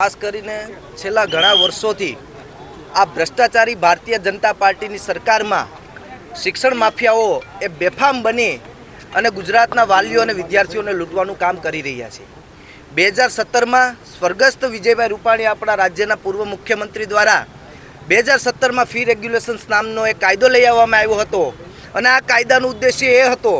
ખાસ કરીને છેલ્લા ઘણા વર્ષોથી આ ભ્રષ્ટાચારી ભારતીય જનતા પાર્ટીની સરકારમાં શિક્ષણ માફિયાઓ એ બેફામ બની અને ગુજરાતના વાલીઓ અને વિદ્યાર્થીઓને લૂંટવાનું કામ કરી રહ્યા છે. બે હજાર સત્તરમાં સ્વર્ગસ્થ વિજયભાઈ રૂપાણી આપણા રાજ્યના પૂર્વ મુખ્યમંત્રી દ્વારા બે હજાર સત્તરમાં ફી રેગ્યુલેશન્સ નામનો એક કાયદો લઈ આવવામાં આવ્યો હતો. અને આ કાયદાનો ઉદ્દેશ્ય એ હતો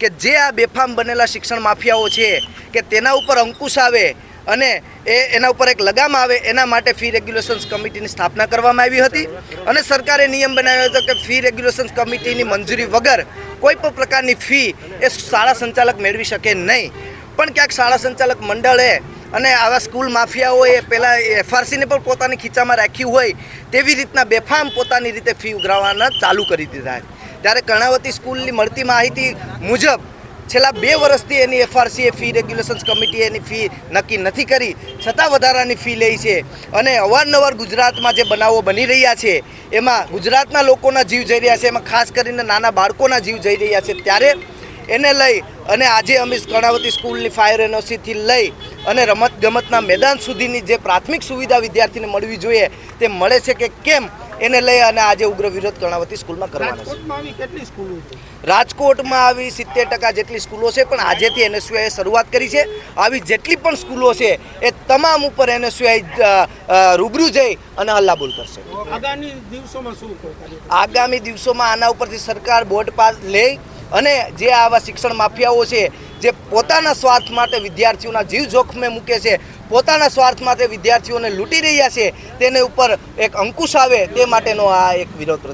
કે જે આ બેફામ બનેલા શિક્ષણ માફિયાઓ છે, કે તેના ઉપર અંકુશ આવે અને એ એના ઉપર એક લગામ આવે, એના માટે ફી રેગ્યુલેશન્સ કમિટીની સ્થાપના કરવામાં આવી હતી. અને સરકારે નિયમ બનાવ્યો હતો કે ફી રેગ્યુલેશન્સ કમિટીની મંજૂરી વગર કોઈ પણ પ્રકારની ફી એ શાળા સંચાલક મેળવી શકે નહીં. પણ ક્યાંક શાળા સંચાલક મંડળે અને આવા સ્કૂલ માફિયાઓએ પહેલાં એફઆરસીને પણ પોતાની ખીચામાં રાખ્યું હોય તેવી રીતના બેફામ પોતાની રીતે ફી ઉઘરાવવાના ચાલુ કરી દીધા ત્યારે કર્ણાવતી સ્કૂલની મળતી માહિતી મુજબ છેલ્લા બે વર્ષથી એની એફઆરસીએ ફી રેગ્યુલેશન્સ કમિટીએ એની ફી નક્કી નથી કરી. છતાં વધારાની ફી લે છે. અને અવારનવાર ગુજરાતમાં જે બનાવો બની રહ્યા છે, એમાં ગુજરાતના લોકોના જીવ જઈ રહ્યા છે, એમાં ખાસ કરીને નાના બાળકોના જીવ જઈ રહ્યા છે ત્યારે એને લઈ અને આજે અમે કર્ણાવતી સ્કૂલની ફાયર એનઓસીથી લઈ અને રમત ગમતના મેદાન સુધીની જે પ્રાથમિક સુવિધા વિદ્યાર્થીને મળવી જોઈએ તે મળે છે કે કેમ એને લઈ અને આજે ઉગ્ર વિરોધ કર્ણાવતી સ્કૂલમાં કરવાનો છે. રાજકોટમાં આવી કેટલી સ્કૂલો છે? રાજકોટમાં આવી સિત્તેર ટકા જેટલી સ્કૂલો છે પણ આજેથી એનએસયુઆઈએ શરૂઆત કરી છે. આવી જેટલી પણ સ્કૂલો છે એ તમામ ઉપર એનએસયુઆઈ રૂબરૂ જઈ અને હલ્લાબોલ કરશે. આગામી દિવસોમાં શું આગામી દિવસોમાં આના ઉપરથી સરકાર બોર્ડ પાસ લઈ અને જે આવા શિક્ષણ માફિયાઓ છે જે પોતાના સ્વાર્થ માટે વિદ્યાર્થીઓના જીવ જોખમે મૂકે છે, પોતાના સ્વાર્થ માટે વિદ્યાર્થીઓને લૂંટી રહ્યા છે, તેને ઉપર એક અંકુશ આવે તે માટેનો આ એક વિરોધ પ્રદર્શન